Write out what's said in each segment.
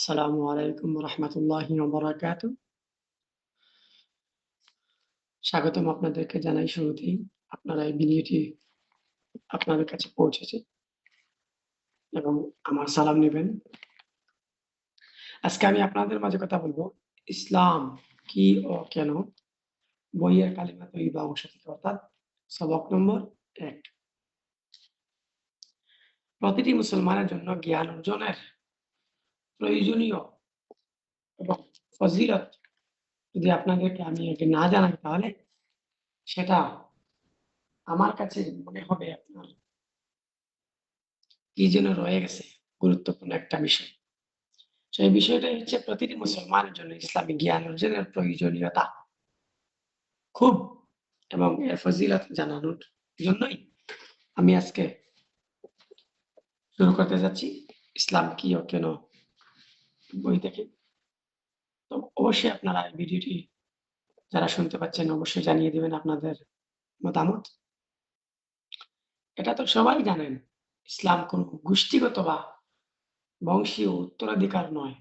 আসসালামু আলাইকুম রহমতুল্লাহি ওবরাকাতু স্বাগতম আপনাদেরকে জানাই শুরুতেই। আপনারা এই ভিডিওটি আপনাদের কাছে পৌঁছেছে এবং আমার সালাম নেবেন। আজকে আমি আপনাদের মাঝে কথা বলব, ইসলাম কি ও কেন? বইয়ের কালিমা তৈবা অংশ থেকে অর্থাৎ সবক নম্বর এক। প্রতিটি মুসলমানের জন্য জ্ঞান অর্জনের প্রয়োজনীয় এবং যদি আমি আগে না জানাই তাহলে সেটা আমার কাছে মনে হবে আপনার কি যেন রয়ে গেছে গুরুত্বপূর্ণ একটা বিষয়। সেই বিষয়টাই হচ্ছে প্রতিটি মুসলমানের জন্য ইসলামী জ্ঞান অর্জনের প্রয়োজনীয়তা। খুব এবং এর ফজিলত জানানোর জন্যই আমি আজকে শুরু করতে যাচ্ছি। ইসলাম কি ও কেন বই থেকে। তো অবশ্যই আপনারা এই ভিডিওটি যারা শুনতে পাচ্ছেন, অবশ্যই জানিয়ে দিবেন আপনাদের মতামত। এটা তো সবাই জানেন, ইসলাম কোন গোষ্ঠীগত বা বংশীয় উত্তরাধিকার নয়।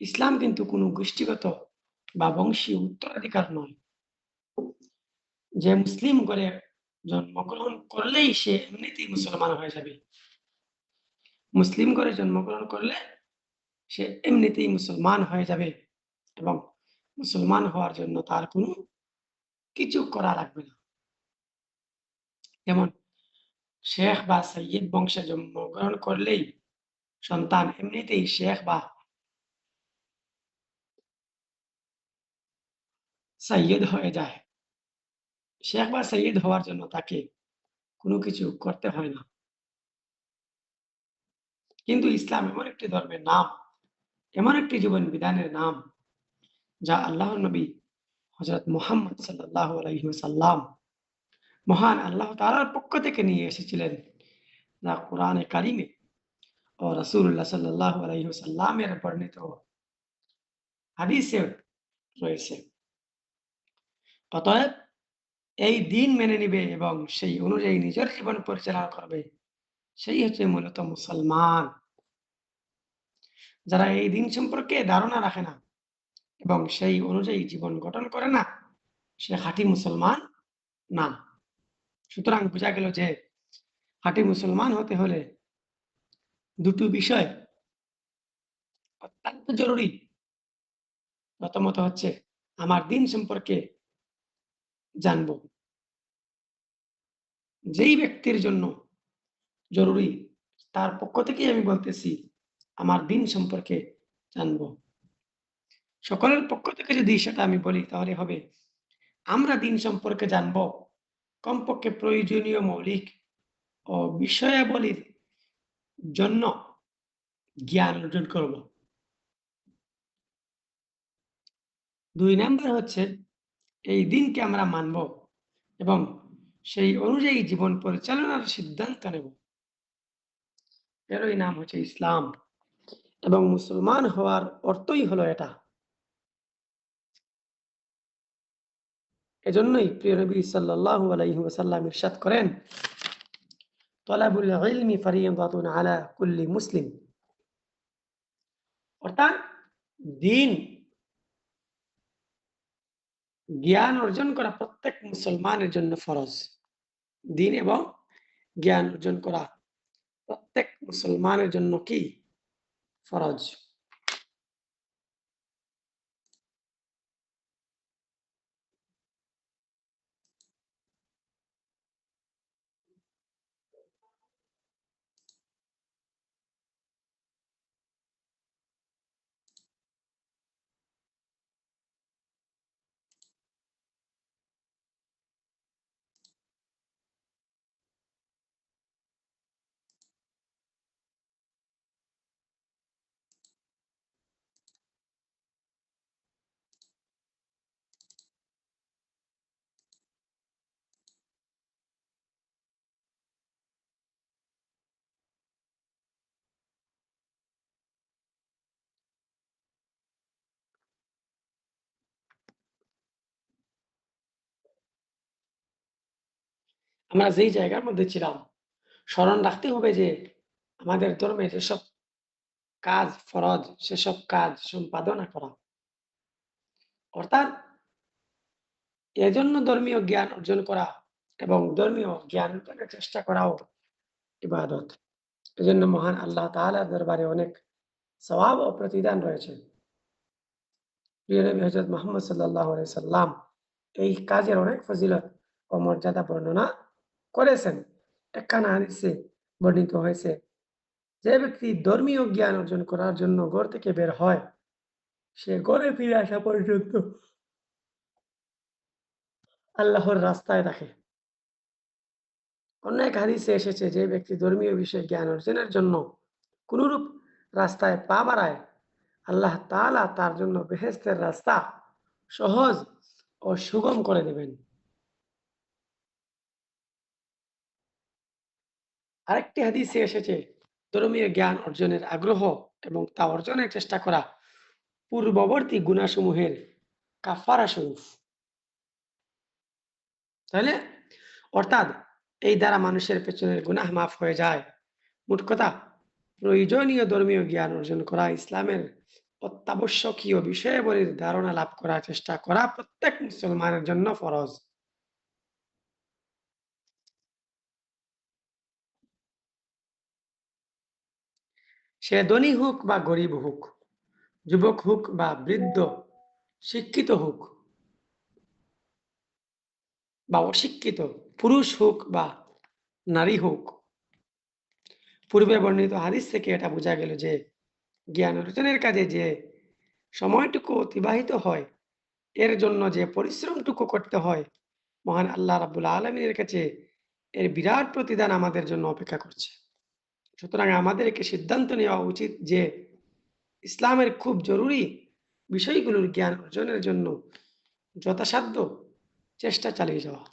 ইসলাম কিন্তু কোনো গোষ্ঠীগত বা বংশীয় উত্তরাধিকার নয়। যে মুসলিম করে জন্মগ্রহণ করলেই সে এমনিতেই মুসলমান হয়ে যাবে। মুসলিম করে জন্মগ্রহণ করলে সে এমনিতেই মুসলমান হয়ে যাবে এবং মুসলমান হওয়ার জন্য তার কোনো কিছু করা লাগবে না। যেমন শেখ বা সৈয়দ বংশে জন্মগ্রহণ করলেই সন্তান এমনিতেই শেখ বা সৈয়দ হয়ে যায়। শেখ বা সৈয়দ হওয়ার জন্য তাকে কোনো কিছু করতে হয় না। কিন্তু ইসলাম এমন একটি ধর্মের নাম, এমন একটি জীবন বিধানের নাম, যা আল্লাহ নবী হজরত মোহাম্মদ সাল্লাহ মহান আল্লাহ তালার পক্ষ থেকে নিয়ে এসেছিলেন। যা কোরআনে কারিমে ও রসুল্লাহ সাল্লাহ আলহিহাল্লামের বর্ণিত হাদিসে রয়েছে। অতএব এই দিন মেনে নিবে এবং সেই অনুযায়ী নিজের জীবন পরিচালনা করবে। সেই হচ্ছে মূলত মুসলমান। যারা এই দিন সম্পর্কে ধারণা রাখে না এবং সেই অনুযায়ী জীবন গঠন করে না, সে হাঁটি মুসলমান না। সুতরাং বোঝা গেল যে হাঁটি মুসলমান হতে হলে দুটো বিষয় অত্যন্ত জরুরি। প্রথমত হচ্ছে আমার দিন সম্পর্কে জানব। যেই ব্যক্তির জন্য জরুরি। তার পক্ষ থেকেই আমি বলতেছি, আমার দিন সম্পর্কে জানব। সকলের পক্ষ থেকে যদি সেটা আমি বলি, তাহলে হবে, আমরা দিন সম্পর্কে জানব। কমপক্ষে প্রয়োজনীয় মৌলিক ও বিষয়াবলীর জন্য জ্ঞান অর্জন করব। দুই নাম্বার হচ্ছে, এই দিনকে আমরা মানব এবং সেই অনুযায়ী জীবন পরিচালনার সিদ্ধান্ত নেব। এরই নাম হচ্ছে ইসলাম। এবং মুসলমান হওয়ার অর্থই হলো এটা। এজন্যই প্রিয় নবী সাল্লাল্লাহু আলাইহি ওয়াসাল্লাম ইরশাদ করেন, তলাবুল ইলমি ফারিয়াদাতুন আলা কুল্লি মুসলিম। অর্থাৎ দিন, জ্ঞান অর্জন করা প্রত্যেক মুসলমানের জন্য ফরজ। দিন এবং জ্ঞান অর্জন করা প্রত্যেক মুসলমানের জন্য কি? ফরজ। আমরা যেই জায়গার মধ্যে ছিলাম, স্মরণ রাখতে হবে যে আমাদের ধর্মে যেসব কাজ, ফরজ, সেসব কাজ সম্পাদনা করা। অর্থাৎ এজন্য ধর্মীয় জ্ঞান অর্জন করা এবং ধর্মীয় জ্ঞান অর্জনের চেষ্টা করাও ইবাদত। এজন্য মহান আল্লাহ তাআলার দরবারে অনেক সওয়াব ও প্রতিদান রয়েছে। মুহাম্মদ সাল্লাম এই কাজের অনেক ফজিলত ও মর্যাদা বর্ণনা করেছেন। একখানা হাদিসে বর্ণিত হয়েছে, যে ব্যক্তি ধর্মীয় জ্ঞান অর্জন করার জন্য ঘর থেকে বের হয়, সে ঘরে ফিরে আসা পর্যন্ত আল্লাহর রাস্তায় অন্য এক হাদিসে এসেছে যে ব্যক্তি ধর্মীয় বিষয়ে জ্ঞান অর্জনের জন্য কোনরূপ রাস্তায় পা বাড়ায়, আল্লাহ তাআলা তার জন্য বেহেস্তের রাস্তা সহজ ও সুগম করে দেবেন। আরেকটি হাদিসে এসেছে, ধর্মীয় জ্ঞান অর্জনের আগ্রহ এবং তা অর্জনের চেষ্টা করা পূর্ববর্তী গুণাসমূহের কাফারা স্বরূপ। তাহলে, অর্থাৎ এই দ্বারা মানুষের পেছনের গুনাহ মাফ হয়ে যায়। মোট কথা, প্রয়োজনীয় ধর্মীয় জ্ঞান অর্জন করা ইসলামের অত্যাবশ্যকীয় বিষয়াবলীর ধারণা লাভ করার চেষ্টা করা প্রত্যেক মুসলমানের জন্য ফরজ। সে ধনী হোক বা গরিব হোক, যুবক হোক বা বৃদ্ধ, শিক্ষিত হোক বা অশিক্ষিত, পুরুষ হোক বা নারী হোক। পূর্বে বর্ণিত হাদিস থেকে এটা বোঝা গেল যে জ্ঞান অর্জনের কাজে যে সময়টুকু অতিবাহিত হয়, এর জন্য যে পরিশ্রমটুকু করতে হয়, মহান আল্লাহ রাবুল আলমীর কাছে এর বিরাট প্রতিদান আমাদের জন্য অপেক্ষা করছে। সুতরাং আমাদেরকে সিদ্ধান্ত নেওয়া উচিত যে ইসলামের খুব জরুরি বিষয়গুলোর জ্ঞান অর্জনের জন্য যথাসাধ্য চেষ্টা চালিয়ে যাওয়া।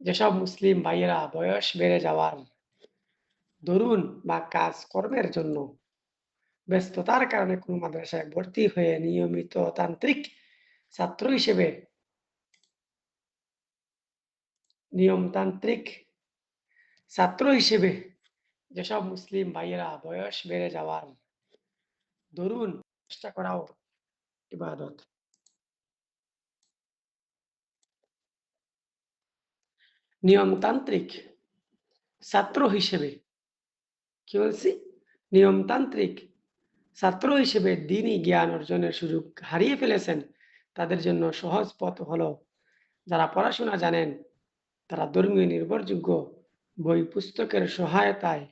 যেসব মুসলিম ভাইয়েরা বয়স বেড়ে যাওয়ার দরুন বা কাজ কর্মের জন্য ব্যস্ততার কারণে কোনো মাদ্রাসায় ভর্তি হয়ে নিয়মিত তান্ত্রিক ছাত্র হিসেবে নিয়মতান্ত্রিক ছাত্র হিসেবে যেসব মুসলিম ভাইয়েরা বয়স বেড়ে যাওয়ার দরুন চেষ্টা করাও ইবাদত। নিয়মতান্ত্রিক ছাত্র হিসেবে, কি বলছি? নিয়মতান্ত্রিক ছাত্র হিসেবে দিনই জ্ঞান অর্জনের সুযোগ হারিয়ে ফেলেছেন। তাদের জন্য সহজ পথ হলো, যারা পড়াশোনা জানেন, তারা ধর্মীয় নির্ভরযোগ্য বই পুস্তকের সহায়তায়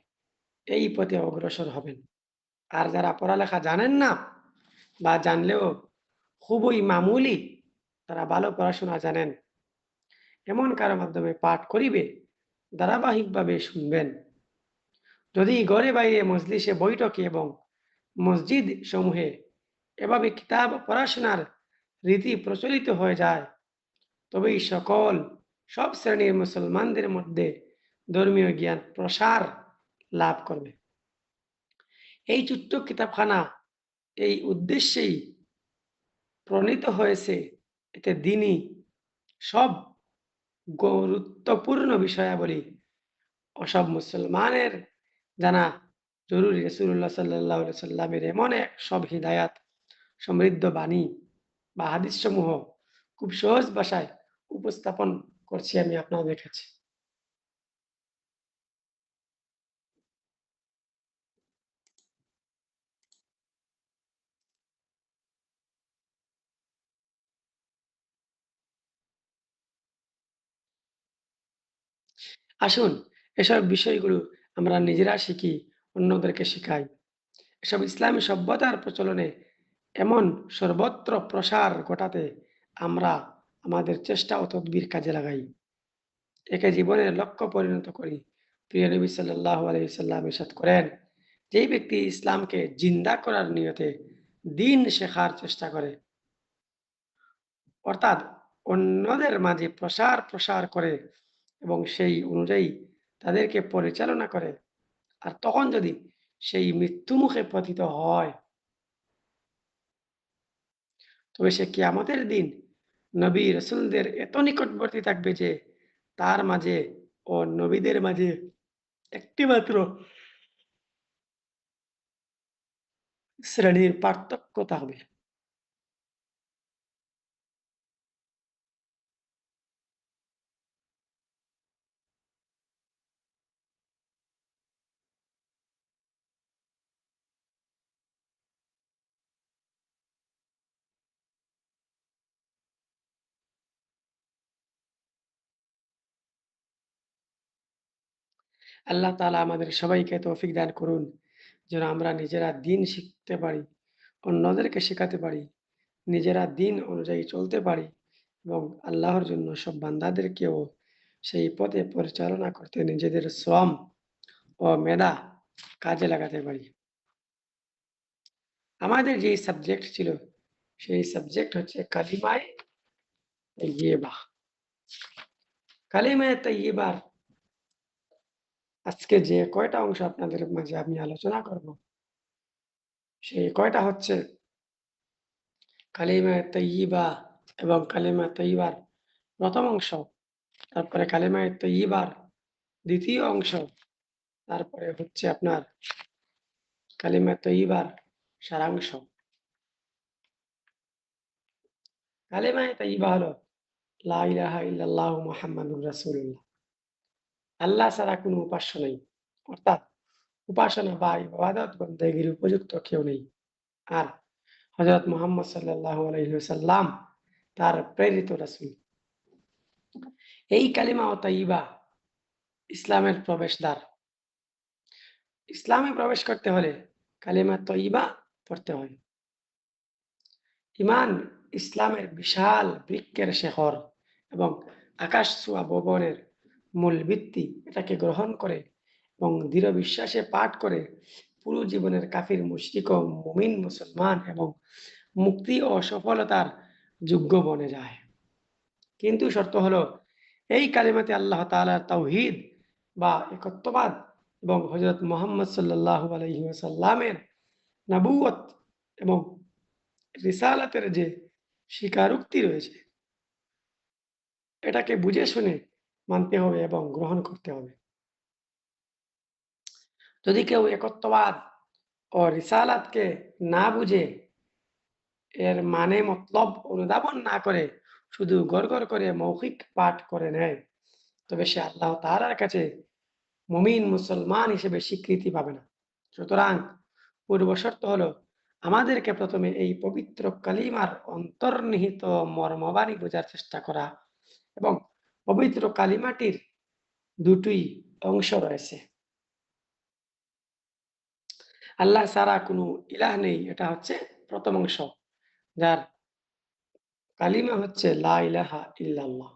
এই পথে অগ্রসর হবেন। আর যারা পড়ালেখা জানেন না বা জানলেও, খুবই মামুলি, তারা ভালো পড়াশোনা জানেন। এমন কারও মাধ্যমে পাঠ করিবে, ধারাবাহিকভাবে শুনবেন। যদি ঘরে বাইরে মজলিসে বৈঠকে এবং মসজিদ সমূহে এভাবে কিতাব পড়াশোনার রীতি প্রচলিত হয়ে যায়, তবেই সকল, সব শ্রেণির মুসলমানদের মধ্যে ধর্মীয় জ্ঞান প্রসার লাভ করবে। এই ছোট্ট কিতাবখানা এই উদ্দেশ্যেই প্রণীত হয়েছে, এতে দিনই সব গুরুত্বপূর্ণ বিষয়াবলী। অসব মুসলমানের জানা জরুরি রসুল্লাহ সাল্লাহ সাল্লামের এমন এক সব হৃদায়াত, সমৃদ্ধ বাণী বা হাদিস সমূহ খুব সহজ ভাষায় উপস্থাপন করছি আমি আপনাদের কাছে। আসুন, এসব বিষয়গুলো আমরা নিজেরা শিখি, অন্যদেরকে শিখাই। এসব ইসলামী সভ্যতার প্রচলনে এমন সর্বত্র প্রসার ঘটাতে আমরা আমাদের চেষ্টা ও তদবির কাজে লাগাই। একে জীবনের লক্ষ্য পরিণত করি। প্রিয় নবী সাল্লাহ আলহিসাল্লাম ইসাদ করেন, যেই ব্যক্তি ইসলামকে জিন্দা করার নিয়তে দিন শেখার চেষ্টা করে, অর্থাৎ অন্যদের মাঝে প্রসার প্রসার করে এবং সেই অনুযায়ী তাদেরকে পরিচালনা করে। আর তখন যদি সেই মৃত্যুমুখে পতিত হয়, তবে সে কিয়ামতের দিন নবী রসুলদের এত নিকটবর্তী থাকবে যে তার মাঝে ও নবীদের মাঝে একটি মাত্র শ্রেণির পার্থক্য থাকবে। আল্লাহ তালা আমাদের সবাইকে তৌফিক দান করুন, যেন আমরা নিজেরা দিন শিখতে পারি, অন্যদেরকে শেখাতে পারি, নিজেরা দিন অনুযায়ী চলতে পারি এবং আল্লাহর জন্য সব বান্দাদেরকেও সেই পথে পরিচালনা করতে নিজেদের শ্রম ও মেধা কাজে লাগাতে পারি। আমাদের যে সাবজেক্ট ছিল, সেই সাবজেক্ট হচ্ছে কালিমায় তৈবা কালিমায় তৈবার আজকে যে কয়টা অংশ আপনাদের মাঝে আমি আলোচনা করব? সেই কয়টা হচ্ছে কালিমা তৈবা এবং কালিমা তৈবার প্রথম অংশ, তারপরে কালিমা তৈবার দ্বিতীয় অংশ, তারপরে হচ্ছে আপনার কালিমা তৈবার সারাংশ। কালিমায় তৈবা হলো লা ইলাহা ইল্লাল্লাহু মুহাম্মাদুর রাসূলুল্লাহ। আল্লাহ ছাড়া কোনো উপাস্য নেই। অর্থাৎ উপাসনা বা ইবাদত বন্দেগীর উপযুক্ত কেউ নেই। আর হজরত মোহাম্মদ সাল্লাহ তার প্রেরিত রাসুল। এই কালিমা ও তাইবা ইসলামের প্রবেশদ্বার। ইসলামে প্রবেশ করতে হলে কালিমা তৈবা পড়তে হয়। ইমান ইসলামের বিশাল বৃক্ষের শেখর এবং আকাশ ছোঁয়া ভবনের মূল ভিত্তি এটাকে গ্রহণ করে এবং দৃঢ় বিশ্বাসে পাঠ করে পুরো জীবনের কাফির, মুশরিক ও মুমিন মুসলমান এবং মুক্তি ও সফলতার যোগ্য বনে যায়। কিন্তু শর্ত হলো, এই কালিমাতে আল্লাহ তালার তৌহিদ বা একত্ববাদ এবং হজরত মোহাম্মদ সাল্লাহ আলহিমের নাবুয়ত এবং রিসালাতের যে স্বীকারোক্তি রয়েছে, এটাকে বুঝে শুনে মানতে হবে এবং গ্রহণ করতে হবে। যদি কেউ একত্ববাদ ও রিসালাতকে না বুঝে, এর মানে মতলব অনুধাবন না করে, শুধু গড় গড় করে মৌখিক পাঠ করে নেয়, তবে সে আল্লাহ তালার কাছে মমিন মুসলমান হিসেবে স্বীকৃতি পাবে না। সুতরাং পূর্ব শর্ত হলো, আমাদেরকে প্রথমে এই পবিত্র কালিমার অন্তর্নিহিত মর্মবাণী বোঝার চেষ্টা করা এবং পবিত্র কালিমাটির দুটোই অংশ রয়েছে। আল্লাহ সারা কোনো ইলাহ নেই, এটা হচ্ছে প্রথম অংশ, যার কালিমা হচ্ছে লা ইলাহা ইল্লাল্লাহ।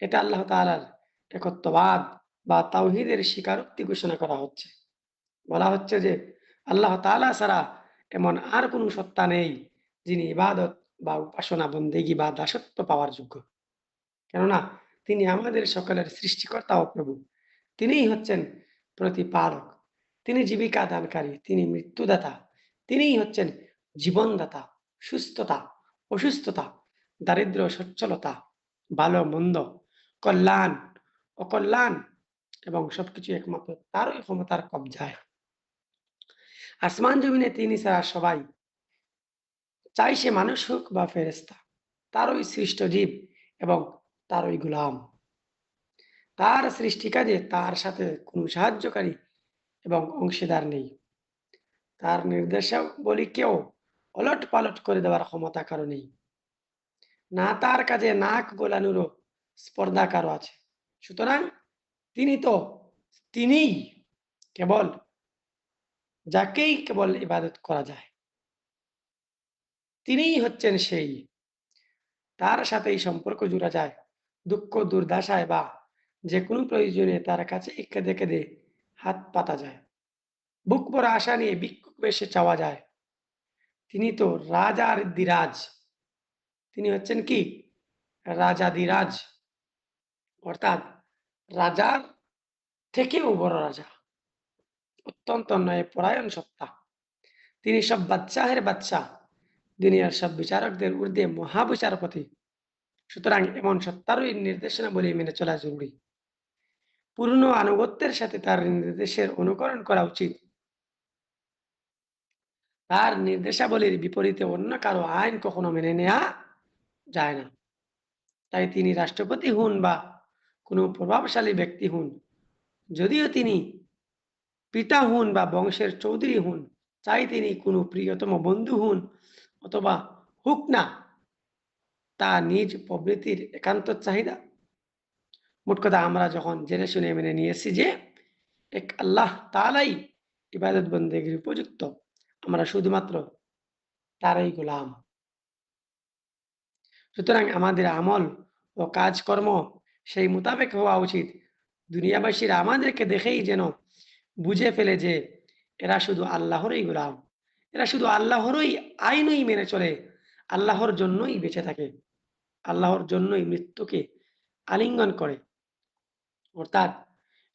এটা আল্লাহ তালার একত্ববাদ বা তাওহিদের স্বীকারোক্তি ঘোষণা করা হচ্ছে। বলা হচ্ছে যে আল্লাহ তালা ছাড়া এমন আর কোনো সত্তা নেই যিনি ইবাদত বা উপাসনা, বন্দেগি বা দাসত্ব পাওয়ার যোগ্য। কেননা তিনি আমাদের সকলের সৃষ্টিকর্তা ও প্রভু। তিনিই হচ্ছেন প্রতিপালক। তিনি জীবিকা দানকারী, তিনি মৃত্যুদাতা। তিনিই হচ্ছেন জীবনদাতা, সুস্থতা, অসুস্থতা দারিদ্র সচ্ছলতা, ভালো, মন্দ, কল্যাণ, অকল্যাণ এবং সবকিছু একমাত্র তারই ক্ষমতার কবজায়। আসমান জমিনে তিনি ছাড়া সবাই চাই সে মানুষ হোক বা ফেরেস্তা তারই সৃষ্ট জীব এবং তারই গুলাম। তার সৃষ্টি কাজে তার সাথে কোনো সাহায্যকারী এবং অংশীদার নেই। তার নির্দেশাবলী কেউ অলট পালট করে দেওয়ার ক্ষমতা কারও নেই। না তার কাজে নাক গোলানুরও স্পর্ধা কারও আছে। সুতরাং তিনি তো, তিনিই কেবল, যাকেই কেবল ইবাদত করা যায়। তিনিই হচ্ছেন সেই। তার সাথেই সম্পর্ক জুড়া যায়। দুঃখ দুর্দশায় বা যে কোনো প্রয়োজনে তার কাছে কেঁদে কেঁদে হাত পাতা যায়। বুক ভরা আশা নিয়ে ভিক্ষুক বেশে চাওয়া যায়। তিনি তো রাজার দিরাজ। তিনি হচ্ছেন কি? রাজাদিরাজ অর্থাৎ রাজার থেকেও বড় রাজা। অত্যন্ত নয় পরায়ণ সত্তা। তিনি সব বাচ্চাহের বাচ্চা দুনিয়ার সব বিচারকদের ঊর্ধ্বে মহাবিচারপতি। সুতরাং এমন সত্তারই নির্দেশনা বলে মেনে চলা জরুরি। পূর্ণ আনুগত্যের সাথে তার নির্দেশের অনুকরণ করা উচিত। তার নির্দেশাবলীর বিপরীতে অন্য কারও আইন কখনো মেনে নেওয়া যায় না। তাই তিনি রাষ্ট্রপতি হন বা কোনো প্রভাবশালী ব্যক্তি হন, যদিও তিনি পিতা হন বা বংশের চৌধুরী হন চাই তিনি কোনো প্রিয়তম বন্ধু হন অথবা হুক না। তা নিজ প্রবৃত্তির একান্ত চাহিদা। মোট কথা আমরা যখন জেনে শুনে মেনে নিয়েছি যে, এক আল্লাহ তালাই ইবাদত বন্দেগীর উপযুক্ত, আমরা শুধুমাত্র তারাই গোলাম। সুতরাং আমাদের আমল ও কাজকর্ম সেই মোতাবেক হওয়া উচিত। দুনিয়াবাসীরা আমাদেরকে দেখেই যেন বুঝে ফেলে যে, এরা শুধু আল্লাহরই গোলাম। এরা শুধু আল্লাহরই আইনই মেনে চলে, আল্লাহর জন্যই বেঁচে থাকে। আল্লাহর জন্যই মৃত্যুকে আলিঙ্গন করে। অর্থাৎ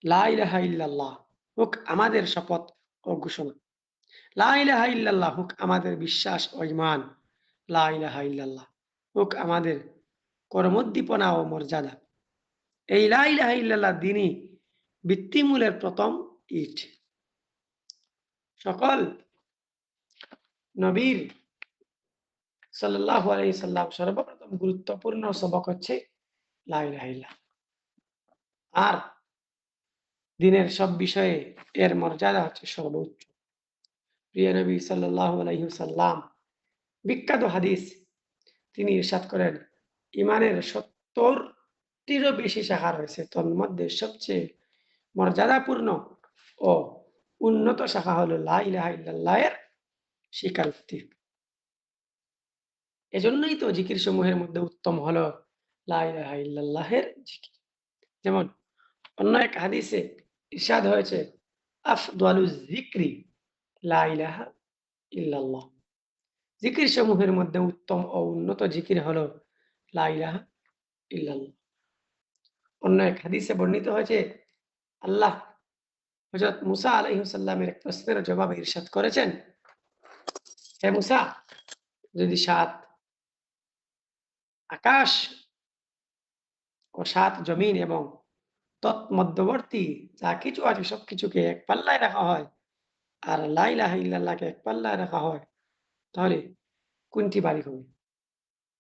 লাইলাহা ইল্লাল্লাহ হোক আমাদের শপথ ও ঘোষণা। লাইলাহা ইল্লাল্লাহ হোক আমাদের বিশ্বাস ও ইমান লাইলাহা ইল্লাল্লাহ হোক আমাদের কর্মোদ্দীপনা ও মর্যাদা। এই লাইলাহা ইল্লাল্লাহ দিনই বৃত্তিমূলের প্রথম ইট। সকল নবীর সাল্লাহ আলাই সাল্লাম সর্বপ্রথম গুরুত্বপূর্ণ সবক হচ্ছে আর দিনের সব বিষয়ে এর মর্যাদা হচ্ছে সর্বোচ্চ। প্রিয় নবী আলাইসাল্লাম বিখ্যাত হাদিস তিনি ইরশাদ করেন, ইমানের সত্তরটিরও বেশি শাখা রয়েছে তন্মধ্যে সবচেয়ে মর্যাদাপূর্ণ ও উন্নত শাখা হলো লাহ এর স্বীকারোক্তি এজন্যই তো জিকির সমূহের মধ্যে উত্তম হলো লাহের জিকির। যেমন অন্য এক হাদিসে ইরশাদ হয়েছে, আফদালু জিক্রি লাইলাহা ইল্লাল্লাহ। জিকির সমূহের মধ্যে উত্তম ও উন্নত জিকির হলো লাইলাহা ইল্লাল্লাহ। অন্য এক হাদিসে বর্ণিত হয়েছে, আল্লাহ হজরত মুসা আলহিহসাল্লামের এক প্রশ্নের জবাবে ইরশাদ করেছেন, হে মুসা, যদি সাত আকাশ ও সাত জমিন এবং তৎমধ্যবর্তী যা কিছু আছে সবকিছুকে এক পাল্লায় রাখা হয় আর লাইলাহ ইল্লাহকে এক পাল্লায় রাখা হয়, তাহলে কোনটি বাড়ি হবে?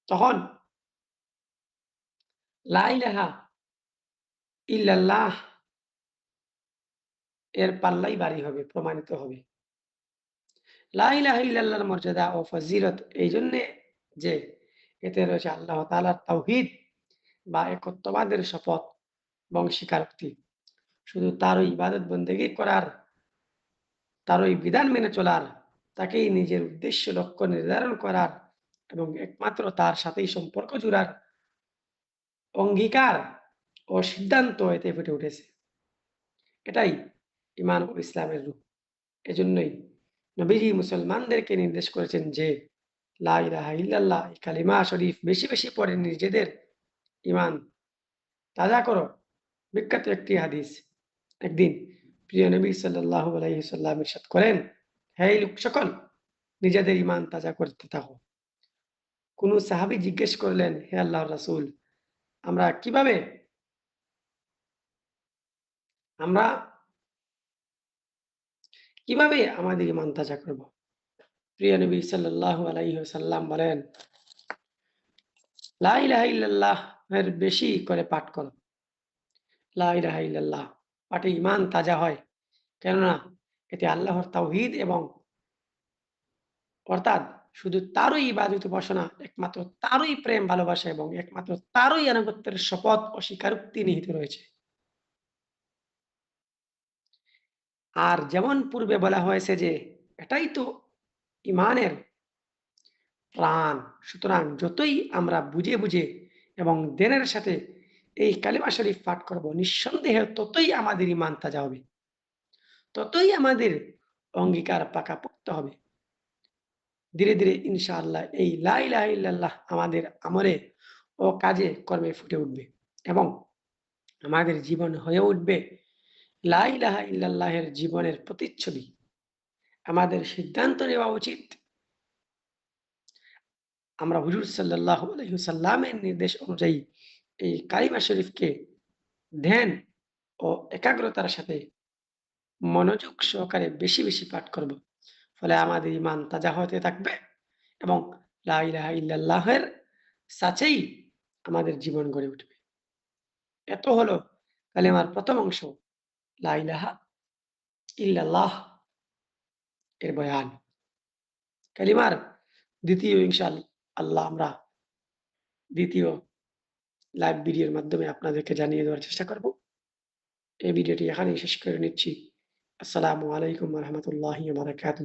তখন লাইলাহা ইল্লাল্লাহ এর পাল্লাই বাড়ি হবে, প্রমাণিত হবে। লাইলাহ ইল্লাল্লাহর মর্যাদা ও ফজিলত এই জন্যে যে এতে রয়েছে আল্লাহ তালার তাওহিদ বা একত্ববাদের শপথ এবং শুধু তারই ইবাদত বন্দেগি করার, তারই বিধান মেনে চলার, তাকেই নিজের উদ্দেশ্য, লক্ষ্য নির্ধারণ করার এবং একমাত্র তার সাথেই সম্পর্ক জুড়ার অঙ্গীকার ও সিদ্ধান্ত এতে ফুটে উঠেছে। এটাই ইমান ও ইসলামের রূপ। এজন্যই নবীজি মুসলমানদেরকে নির্দেশ করেছেন যে লাহ কালিমা শরীফ বেশি বেশি পড়ে নিজেদের ইমান তাজা করো। বিখ্যাত একটি হাদিস। একদিন প্রিয় নবী সাল্লাহ আলাইসাল্লাম করেন হ্যাঁ লোক সকল, নিজেদের ইমান তাজা করতে থাকো। কোন সাহাবি জিজ্ঞেস করলেন, হে আল্লাহ রাসুল, আমরা কীভাবে আমরা কীভাবে আমাদের ইমান তাজা করব? সাল্লাহ আলাইসাল্লাম বলেন বেশি করে পাঠ করো। পাঠে ইমান তাজা হয়। কেননা এতে আল্লাহর তাওহিদ এবং অর্থাৎ শুধু তারই ইবাদত উপাসনা, একমাত্র তারই প্রেম, ভালোবাসা এবং একমাত্র তারই আনুগত্যের শপথ ও স্বীকারোক্তি নিহিত রয়েছে। আর যেমন পূর্বে বলা হয়েছে যে, এটাই তো ইমানের প্রাণ। সুতরাং যতই আমরা বুঝে, বুঝে এবং দেনের সাথে এই কালিমা শরীফ পাঠ করব, নিঃসন্দেহে ততই আমাদের ইমান তাজা হবে। ততই আমাদের অঙ্গীকার পাকাপোক্ত হবে। ধীরে, ধীরে ইনশাআল্লাহ এই লা ইলাহা ইল্লাল্লাহ আমাদের আমলে ও কাজে কর্মে ফুটে উঠবে এবং আমাদের জীবন হয়ে উঠবে লা ইলাহা ইল্লাল্লাহের জীবনের প্রতিচ্ছবি। আমাদের সিদ্ধান্ত নেওয়া উচিত আমরা হুজুর আলাইহি নির্দেশ অনুযায়ী এই কালিমা শরীফকে ধ্যান ও একাগ্রতার সাথে মনোযোগ সহকারে বেশি, বেশি পাঠ করব। ফলে আমাদের ইমান তাজা হতে থাকবে এবং লা ইলাহা ইল্লাল্লাহের সাথেই আমাদের জীবন গড়ে উঠবে। এত হলো কালিমার প্রথম অংশ লা ইলাহা ইল্লাল্লাহ এর বয়ান। কালিমার দ্বিতীয় ইনশাল আল্লাহ আমরা দ্বিতীয় লাইভ ভিডিওর মাধ্যমে আপনাদেরকে জানিয়ে দেওয়ার চেষ্টা করব। এই ভিডিওটি এখানেই শেষ করে নিচ্ছি। আসসালামু আলাইকুম রহমতুল্লাহ বারাকাতুহু।